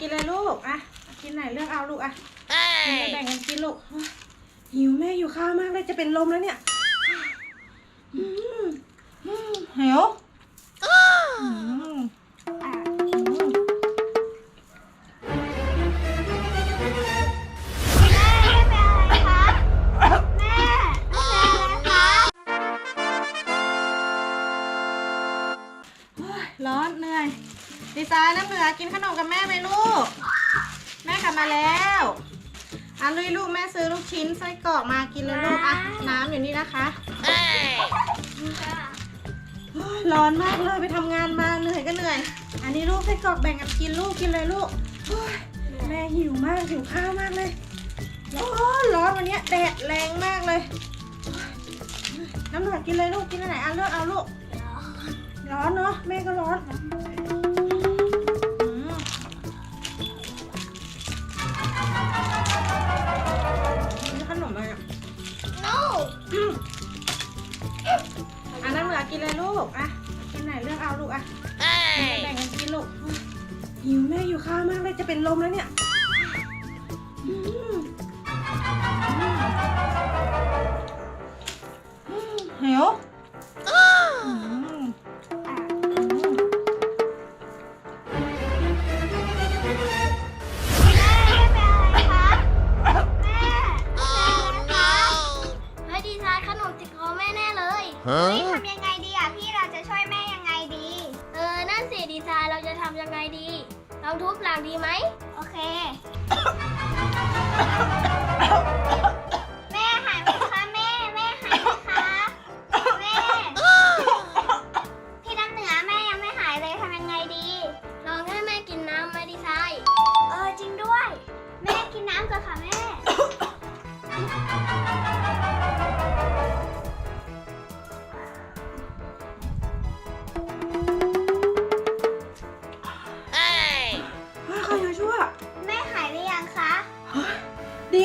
กินเลยลูกอะกินไหนเลือกเอาลูกอะกินเลยแบ่งกันกินลูกหิวแม่อยู่ข้าวมากเลยจะเป็นลมแล้วเนี่ยอืมอืมหิวอืมอะอืมโอ้ยร้อนเหนื่อย ดีไซน์น้ำเหนือกินขนมกับแม่ไหมลูก แม่กลับมาแล้วอะลุยลูกแม่ซื้อลูกชิ้นไส้กรอกมากินเลยลูกอะน้ำอยู่นี่นะคะโอ้ยร้อนมากเลยไปทำงานมาเหนื่อยก็เหนื่อย อันนี้ลูกไส้กรอกแบ่งกันกินลูกกินเลยลูกโอ้ยแม่หิวมากหิวข้าวมากเลยร้อนร้อนวันเนี้ยแดดแรงมากเลยโอ้ยน้ำเหนือกินเลยลูกกินอันไหนอะเลือกเอาลูกร้อนเนาะแม่ก็ร้อน กินเลยลูกอะกินไหนเลือกเอาลูกอะแบ่งกันกินลูกหิวแม่อยู่ข้าวมากเลยจะเป็นลมแล้วเนี่ย ลองทุบหลังดีไหม โอเค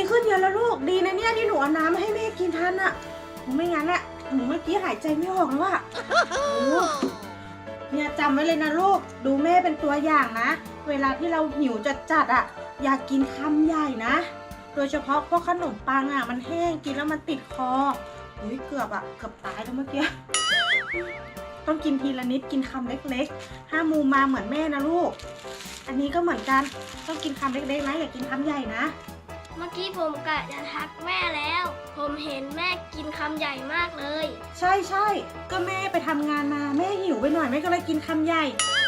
ขึ้นเยอะแล้วลูก ดีนะเนี่ยที่หนูเอาน้ำให้แม่กินทันอะไม่งั้นอะหนูเมื่อกี้หายใจไม่ออกแล้วอะโอ้เนี่ยจำไว้เลยนะลูก ดูแม่เป็นตัวอย่างนะ เวลาที่เราหิวจัดจัดอะอย่ากกินคำใหญ่นะ โดยเฉพาะพวกขนมปังอะมันแห้งกินแล้วมันติดคอเฮ้ยเกือบอะเกือบตายแล้วเมื่อกี้ ต้องกินทีละนิดกินคำเล็กๆ ห้ามูมาเหมือนแม่นะลูก อันนี้ก็เหมือนกัน ต้องกินคำเล็กๆนะอย่ากินคำใหญ่นะ เมื่อกี้ผมกะจะทักแม่แล้ว ผมเห็นแม่กินคำใหญ่มากเลย ใช่ใช่ก็แม่ไปทำงานมาแม่หิวไปหน่อยแม่ก็เลยกินคำใหญ่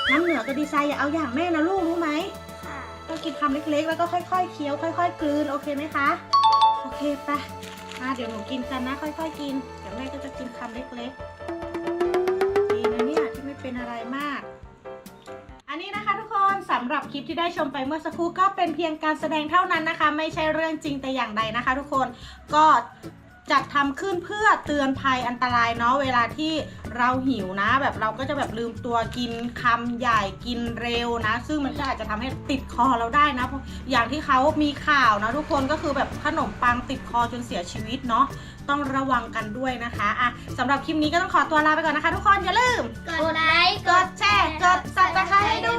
น้ำเหนือกับดีไซน์อย่าเอาอย่างแม่นะลูกรู้ไหมค่ะ ต้องกินคำเล็กๆ แล้วก็ค่อยๆเคี้ยวค่อย ๆ กลืนโอเคไหมคะ โอเคไปะมาเดี๋ยวหนูกินกันนะ ค่อยๆกิน เดี๋ยวแม่ก็จะกินคำเล็กๆดีนะเนี่ยที่ไม่เป็นอะไรมากำหรับคลิปที่ได้ชมไปเมื่อสักครู่ก็เป็นเพียงการแสดงเท่านั้นนะคะ ไม่ใช่เรื่องจริงแต่อย่างใดนะคะ ทุกคนก็จัดทำขึ้นเพื่อเตือนภัยอันตรายเนาะเวลาที่เราหิวนะ แบบเราก็จะแบบลืมตัวกินคำใหญ่กินเร็วนะ ซึ่งมันก็อาจจะทำให้ติดคอเราได้นะอย่างที่เขามีข่าวนะทุกคนก็คือแบบขนมปังติดคอจนเสียชีวิตเนาะต้องระวังกันด้วยนะคะอะสำหรับคลิปนี้ก็ต้องขอตัวลาไปก่อนนะคะ ทุกคนอย่าลืมกดไลค์กดแชร์กด subscribe ให้ด้วย